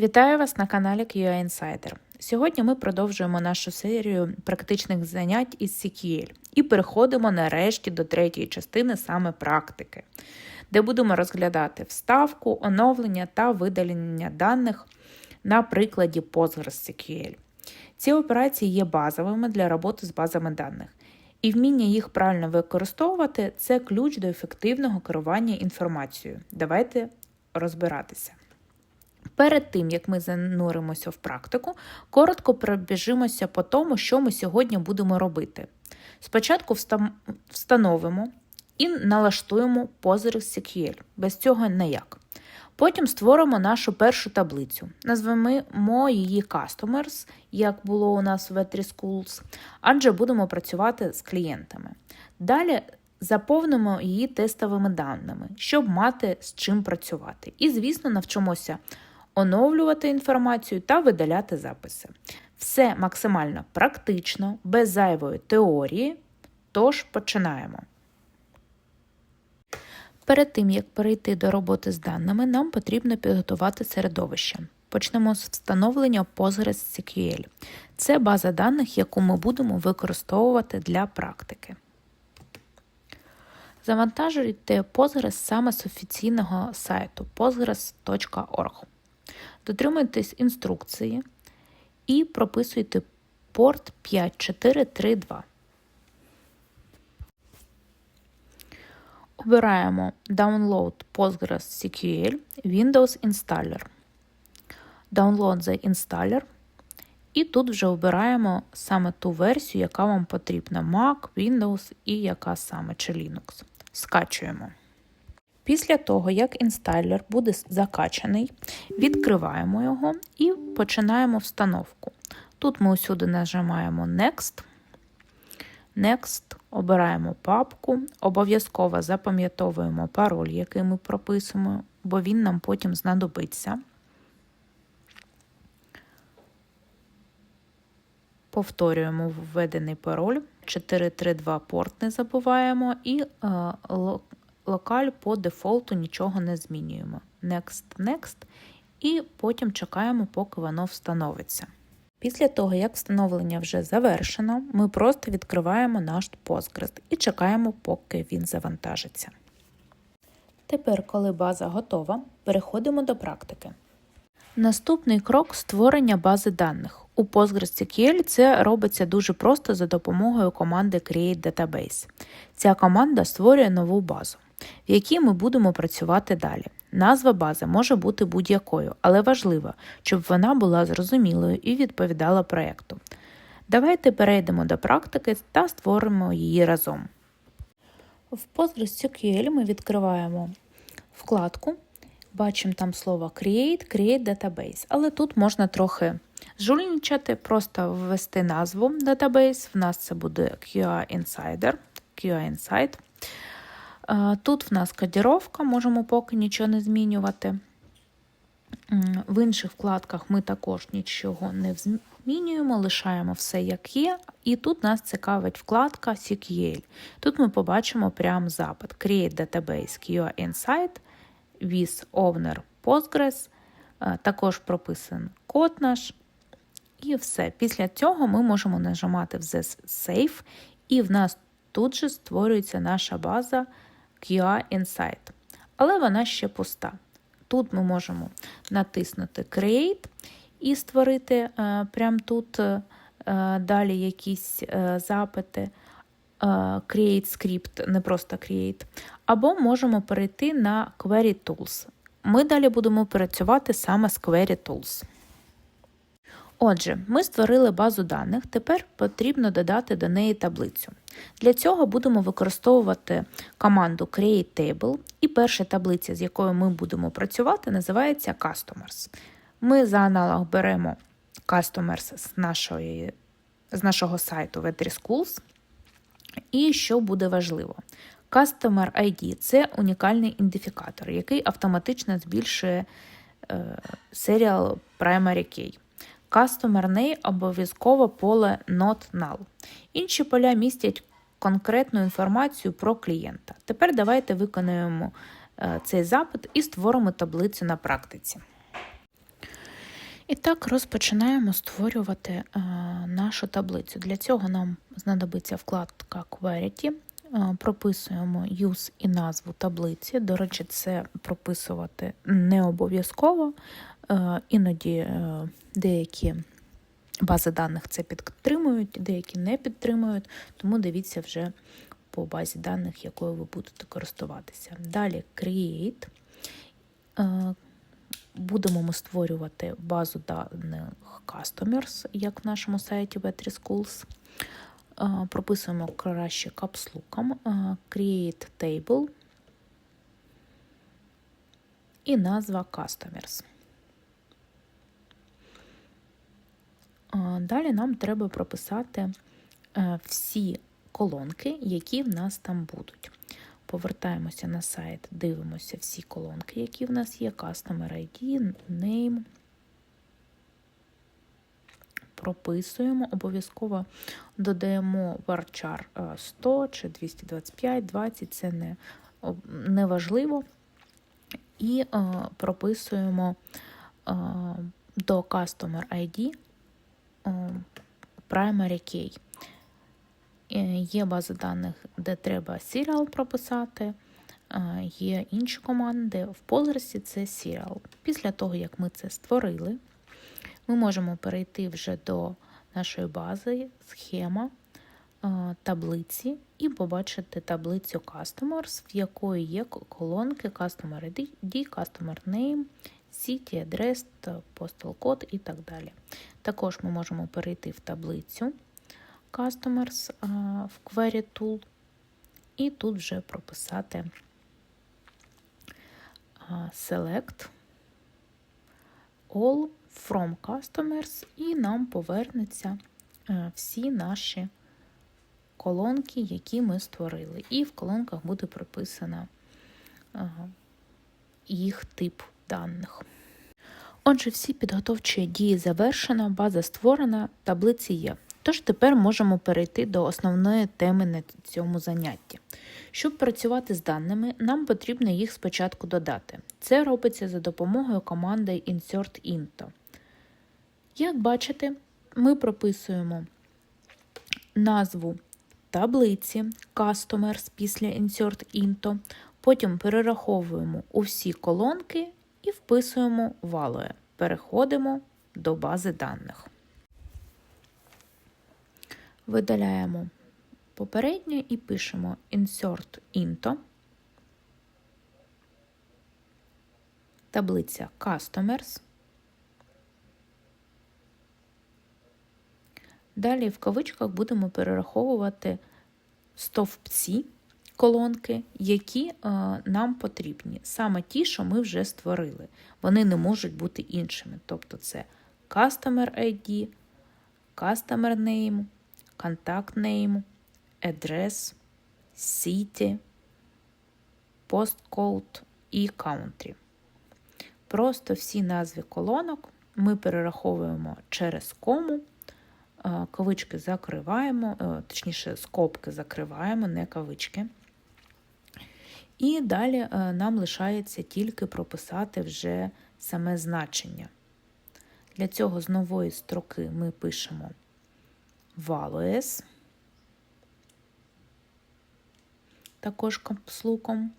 Вітаю вас на каналі QA Insider. Сьогодні ми продовжуємо нашу серію практичних занять із SQL і переходимо нарешті до третьої частини саме практики, де будемо розглядати вставку, оновлення та видалення даних на прикладі PostgreSQL. Ці операції є базовими для роботи з базами даних, і вміння їх правильно використовувати це ключ до ефективного керування інформацією. Давайте розбиратися. Перед тим, як ми зануримося в практику, коротко пробіжимося по тому, що ми сьогодні будемо робити. Спочатку встановимо і налаштуємо PostgreSQL, без цього ніяк. Потім створимо нашу першу таблицю. Назвемо її Customers, як було у нас в V3 Schools, адже будемо працювати з клієнтами. Далі заповнимо її тестовими даними, щоб мати з чим працювати. І, звісно, навчимося оновлювати інформацію та видаляти записи. Все максимально практично, без зайвої теорії. Тож починаємо. Перед тим, як перейти до роботи з даними, нам потрібно підготувати середовище. Почнемо з встановлення PostgreSQL. Це база даних, яку ми будемо використовувати для практики. Завантажуйте Postgres саме з офіційного сайту postgres.org. Дотримуйтесь інструкції і прописуйте порт 5432. Обираємо Download PostgreSQL Windows Installer. Download the Installer. І тут вже обираємо саме ту версію, яка вам потрібна: Mac, Windows і яка саме чи Linux. Скачуємо. Після того, як інсталер буде закачаний, відкриваємо його і починаємо встановку. Тут ми усюди нажимаємо Next. Next, обираємо папку, обов'язково запам'ятовуємо пароль, який ми прописуємо, бо він нам потім знадобиться. Повторюємо введений пароль. 432 порт не забуваємо і е, локаль по дефолту нічого не змінюємо. Next, Next, і потім чекаємо, поки воно встановиться. Після того, як встановлення вже завершено, ми просто відкриваємо наш Postgres і чекаємо, поки він завантажиться. Тепер, коли база готова, переходимо до практики. Наступний крок створення бази даних. У PostgreSQL це робиться дуже просто за допомогою команди Create Database. Ця команда створює нову базу в якій ми будемо працювати далі. Назва бази може бути будь-якою, але важливо, щоб вона була зрозумілою і відповідала проєкту. Давайте перейдемо до практики та створимо її разом. В PostgreSQL ми відкриваємо вкладку, бачимо там слово Create, Create Database, але тут можна трохи жульничати, просто ввести назву Database. В нас це буде QA Insider, QA Insight. Тут в нас кодіровка, можемо поки нічого не змінювати. В інших вкладках ми також нічого не змінюємо, лишаємо все як є. І тут нас цікавить вкладка SQL. Тут ми побачимо прям запит: Create Database QA Insight with Owner Postgres. Також прописаний код наш. І все. Після цього ми можемо нажимати в Save, і в нас тут же створюється наша база. QA Insight. Але вона ще пуста. Тут ми можемо натиснути Create і створити е, прямо тут е, далі якісь е, запити. Create Script, не просто Create, або можемо перейти на Query Tools. Ми далі будемо працювати саме з Query Tools. Отже, ми створили базу даних, тепер потрібно додати до неї таблицю. Для цього будемо використовувати команду CreateTable, і перша таблиця, з якою ми будемо працювати, називається Customers. Ми за аналог беремо Customers з, нашої, з нашого сайту V3 Schools. І що буде важливо? Customer ID це унікальний ідентифікатор, який автоматично збільшує е, Serial Primary Key. Name обов'язково поле Not Null. Інші поля містять конкретну інформацію про клієнта. Тепер давайте виконуємо е, цей запит і створимо таблицю на практиці. І так розпочинаємо створювати е, нашу таблицю. Для цього нам знадобиться вкладка Query. Е, прописуємо use і назву таблиці. До речі, це прописувати не обов'язково. Е, іноді е, деякі бази даних це підтримують, деякі не підтримують, тому дивіться вже по базі даних, якою ви будете користуватися. Далі Create. Е, Будемо ми створювати базу даних Customers, як в нашому сайті Battery Schools. Прописуємо краще капслуком Create Table і назва Customers. Далі нам треба прописати е, всі колонки, які в нас там будуть. Повертаємося на сайт, дивимося всі колонки, які в нас є: Customer ID, Name. Прописуємо, обов'язково додаємо varchar 100 чи 225, 20, це не, не важливо. І е, прописуємо е, до Customer ID е, Primary Key. Е, Є бази даних, де треба serial прописати, е, є інші команди. В Postgres це serial. Після того, як ми це створили, ми можемо перейти вже до нашої бази, схема, е, таблиці і побачити таблицю Customers, в якої є колонки Customer ID, Customer Name, Address, Postal Code і так далі. Також ми можемо перейти в таблицю. Customers в Query Tool, і тут вже прописати Select All from Customers, і нам повернеться всі наші колонки, які ми створили. І в колонках буде прописано їх тип даних. Отже, всі підготовчі дії завершено, база створена, таблиці є. Тож тепер можемо перейти до основної теми на цьому занятті. Щоб працювати з даними, нам потрібно їх спочатку додати. Це робиться за допомогою команди Insert Into. Як бачите, ми прописуємо назву таблиці Customers після Insert Into, потім перераховуємо усі колонки і вписуємо value. Переходимо до бази даних. Видаляємо попереднє і пишемо Insert Into, таблиця Customers. Далі в кавичках будемо перераховувати стовпці колонки, які е, нам потрібні. Саме ті, що ми вже створили. Вони не можуть бути іншими. Тобто це Customer ID, Customer Name, Contact Name, Address, City, Postcode і Country. Просто всі назви колонок ми перераховуємо через кому, е, кавички закриваємо, е, точніше, скобки закриваємо, не кавички. І далі е, нам лишається тільки прописати вже саме значення. Для цього з нової строки ми пишемо values, також капслуком.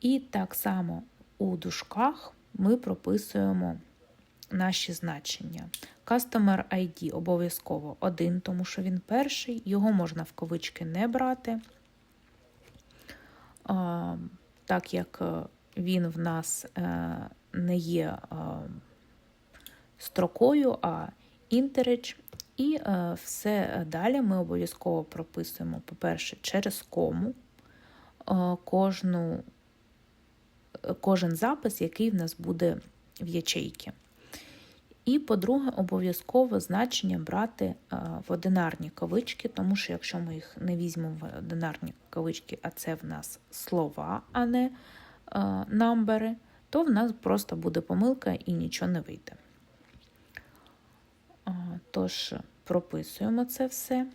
І так само у дужках ми прописуємо наші значення. Customer ID обов'язково один, тому що він перший, його можна в кавички не брати так як е, він в нас е, не є е, строкою, а інтереч. І все далі ми обов'язково прописуємо, по-перше, через кому кожну, кожен запис, який в нас буде в ячейці. І, по-друге, обов'язково значення брати е, в одинарні кавички, тому що якщо ми їх не візьмемо в одинарні кавички, а це в нас слова, а не е, намбери, то в нас просто буде помилка і нічого не вийде. Тож, прописуємо це все.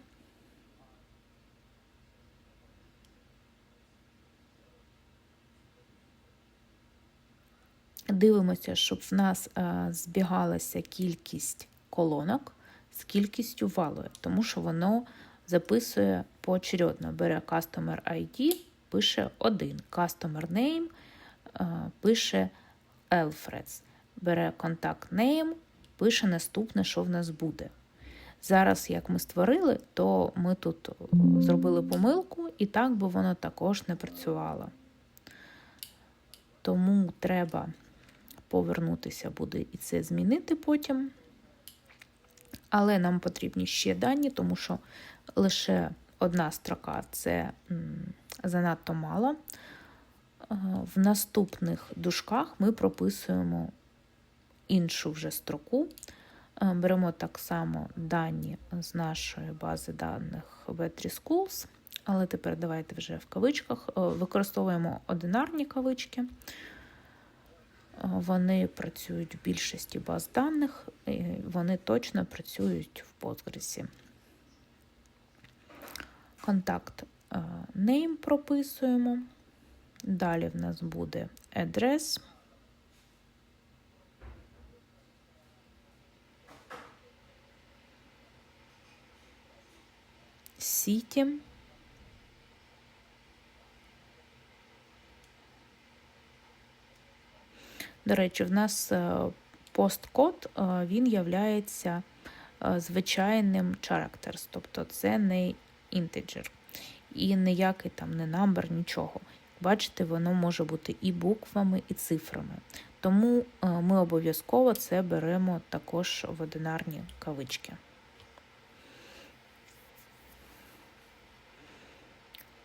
Дивимося, щоб в нас е, збігалася кількість колонок з кількістю валою, тому що воно записує поочередно. Бере Customer ID, пише один. Customer Name е, пише Alfreds. Бере Contact Name, пише наступне, що в нас буде. Зараз, як ми створили, то ми тут зробили помилку, і так би воно також не працювало. Тому треба повернутися буде і це змінити потім. Але нам потрібні ще дані, тому що лише одна строка це занадто мало. В наступних дужках ми прописуємо іншу вже строку. Беремо так само дані з нашої бази даних V3 Schools, але тепер давайте вже в кавичках використовуємо одинарні кавички. Вони працюють в більшості баз даних, і вони точно працюють в Postgres. Контакт name прописуємо. Далі в нас буде адрес. City. До речі, в нас посткод він являється звичайним characters, тобто це не інтеджер. І ніякий там не number, нічого. Бачите, воно може бути і буквами, і цифрами. Тому ми обов'язково це беремо також в одинарні кавички.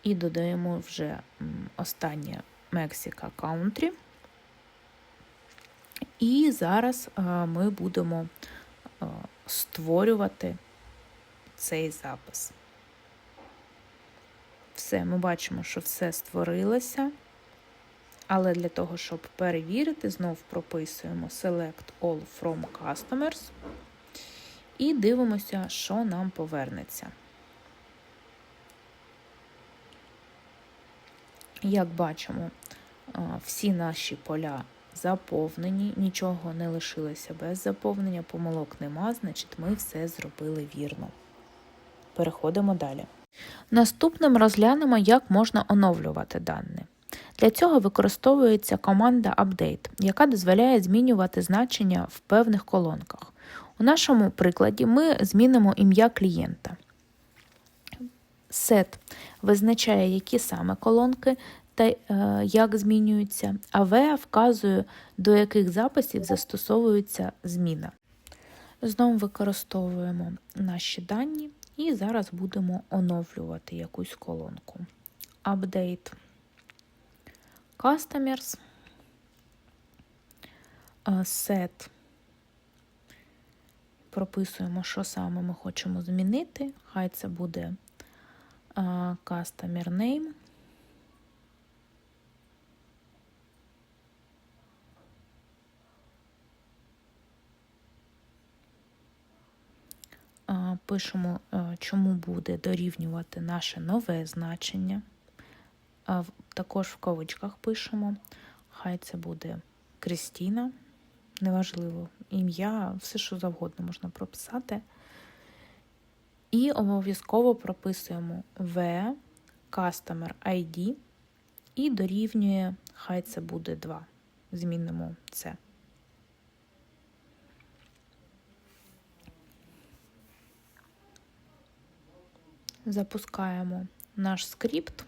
І додаємо вже останнє Mexico Country. І зараз ми будемо створювати цей запис. Все, ми бачимо, що все створилося. Але для того, щоб перевірити, знов прописуємо Select All from Customers і дивимося, що нам повернеться. Як бачимо, всі наші поля заповнені, нічого не лишилося без заповнення, помилок нема, значить ми все зробили вірно. Переходимо далі. Наступним розглянемо, як можна оновлювати дані. Для цього використовується команда Update, яка дозволяє змінювати значення в певних колонках. У нашому прикладі ми змінимо ім'я клієнта. Set визначає, які саме колонки та е, як змінюються, а V вказує, до яких записів застосовується зміна. Знову використовуємо наші дані і зараз будемо оновлювати якусь колонку. Update Customers, Set. Прописуємо, що саме ми хочемо змінити. Хай це буде Customer Name. Пишемо, е, чому буде дорівнювати наше нове значення. Також в кавичках пишемо, хай це буде Крістіна, неважливо, ім'я, все, що завгодно можна прописати. І обов'язково прописуємо V, Customer ID і дорівнює, хай це буде 2. Змінимо це. Запускаємо наш скрипт.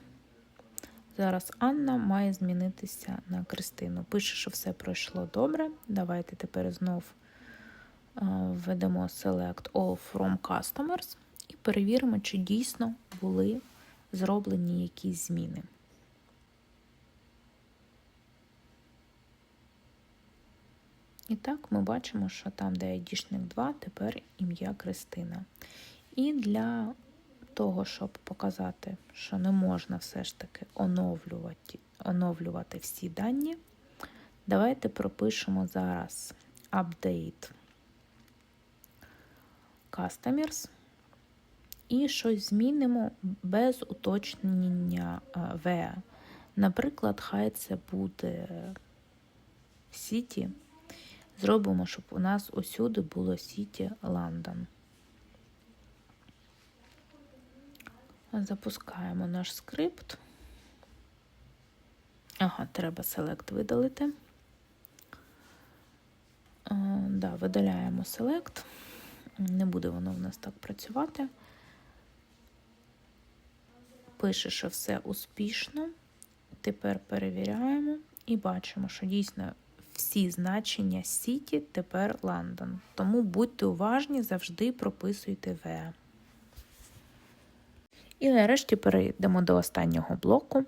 Зараз Анна має змінитися на Кристину. Пише, що все пройшло добре. Давайте тепер знов е, введемо Select All from Customers і перевіримо, чи дійсно були зроблені якісь зміни. І так, ми бачимо, що там, де айдішник 2, тепер ім'я Кристина. І для того, щоб показати, що не можна все ж таки оновлювати, оновлювати всі дані, давайте пропишемо зараз update customers і щось змінимо без уточнення V. Наприклад, хай це буде City. Зробимо, щоб у нас усюди було City London. Запускаємо наш скрипт. Ага, треба Select видалити. Да, видаляємо Select. Не буде воно в нас так працювати. Пише, що все успішно. Тепер перевіряємо і бачимо, що дійсно всі значення City тепер London. Тому будьте уважні, завжди прописуйте V. І нарешті перейдемо до останнього блоку.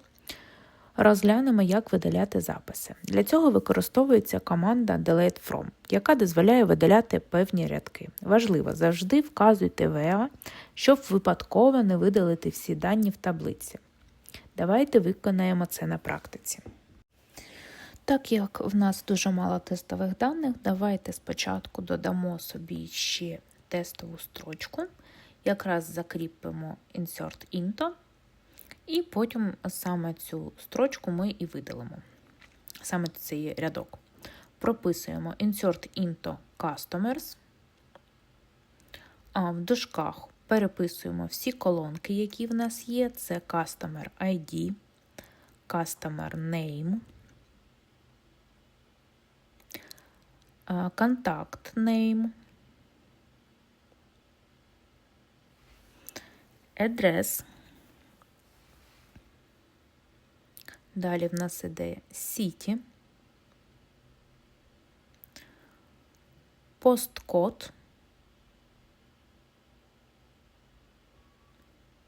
Розглянемо, як видаляти записи. Для цього використовується команда Delete From, яка дозволяє видаляти певні рядки. Важливо, завжди вказуйте VA, щоб випадково не видалити всі дані в таблиці. Давайте виконаємо це на практиці. Так як в нас дуже мало тестових даних, давайте спочатку додамо собі ще тестову строчку, якраз закріпимо Insert Into, і потім саме цю строчку ми і видалимо. Саме цей рядок. Прописуємо Insert Into Customers. В дужках переписуємо всі колонки, які в нас є: це Customer ID, Customer Name. Контакт name, адрес. Далі в нас іде City, посткод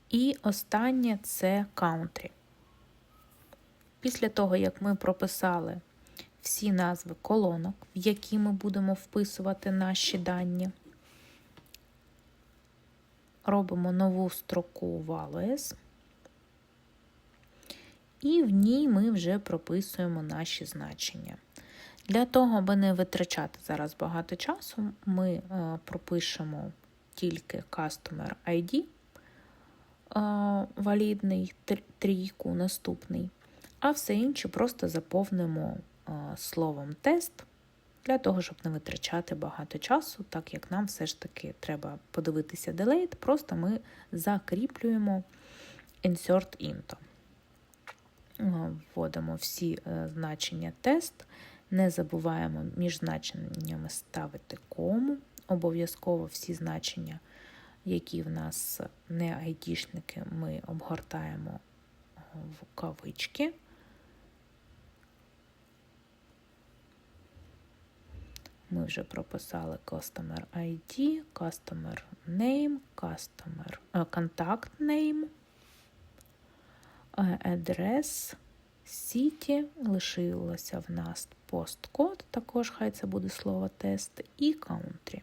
і останнє це country. Після того, як ми прописали всі назви колонок, в які ми будемо вписувати наші дані. Робимо нову строку values, і в ній ми вже прописуємо наші значення. Для того, аби не витрачати зараз багато часу, ми е, пропишемо тільки Customer ID, е, валідний трійку, наступний, а все інше просто заповнимо словом тест для того, щоб не витрачати багато часу, так як нам все ж таки треба подивитися Delete, просто ми закріплюємо Insert Into. Вводимо всі е, значення тест, не забуваємо між значеннями ставити кому. Обов'язково всі значення, які в нас не айдішники, ми обгортаємо в кавички. Ми вже прописали Customer ID, Customer Name, Customer Contact Name, Address, City, лишилося в нас посткод, також хай це буде слово тест, і Country.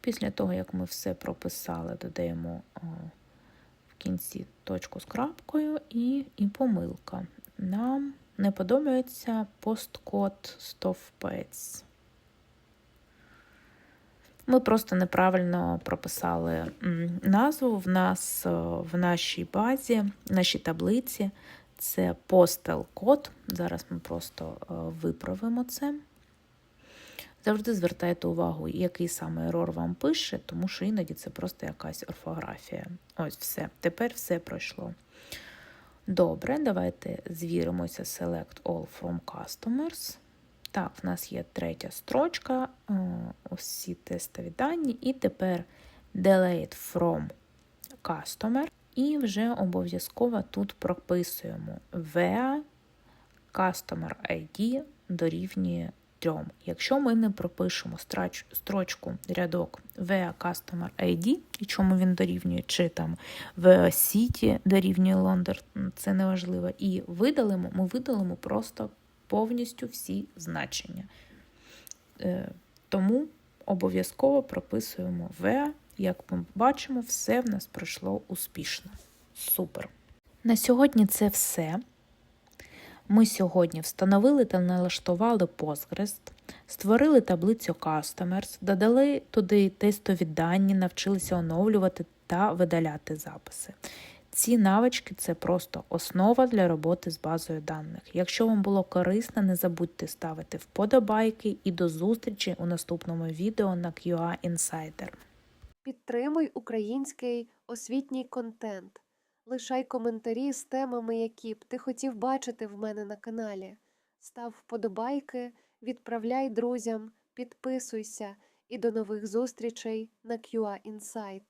Після того, як ми все прописали, додаємо в кінці точку з крапкою і, і помилка. Нам не подобається посткод стовпець. Ми просто неправильно прописали назву в нас е, в нашій базі, в нашій таблиці. Це постел код. Зараз ми просто е, виправимо це. Завжди звертайте увагу, який саме ерор вам пише, тому що іноді це просто якась орфографія. Ось все. Тепер все пройшло. Добре, давайте звіримося Select All from Customers. Так, в нас є третя строчка, усі тестові дані, і тепер Delete from Customer. І вже обов'язково тут прописуємо where Customer ID дорівнює трьом. Якщо ми не пропишемо строчку рядок VA Customer ID, і чому він дорівнює, чи там VA City дорівнює Лондон, це не важливо. І видалимо, ми видалимо просто повністю всі значення. Е, тому обов'язково прописуємо VA. Як ми бачимо, все в нас пройшло успішно. Супер. На сьогодні це все. Ми сьогодні встановили та налаштували Postgres, створили таблицю Customers, додали туди тестові дані, навчилися оновлювати та видаляти записи. Ці навички це просто основа для роботи з базою даних. Якщо вам було корисно, не забудьте ставити вподобайки і до зустрічі у наступному відео на QA Insider. Підтримуй український освітній контент. Лишай коментарі з темами, які б ти хотів бачити в мене на каналі. Став вподобайки, відправляй друзям, підписуйся і до нових зустрічей на QA Insight.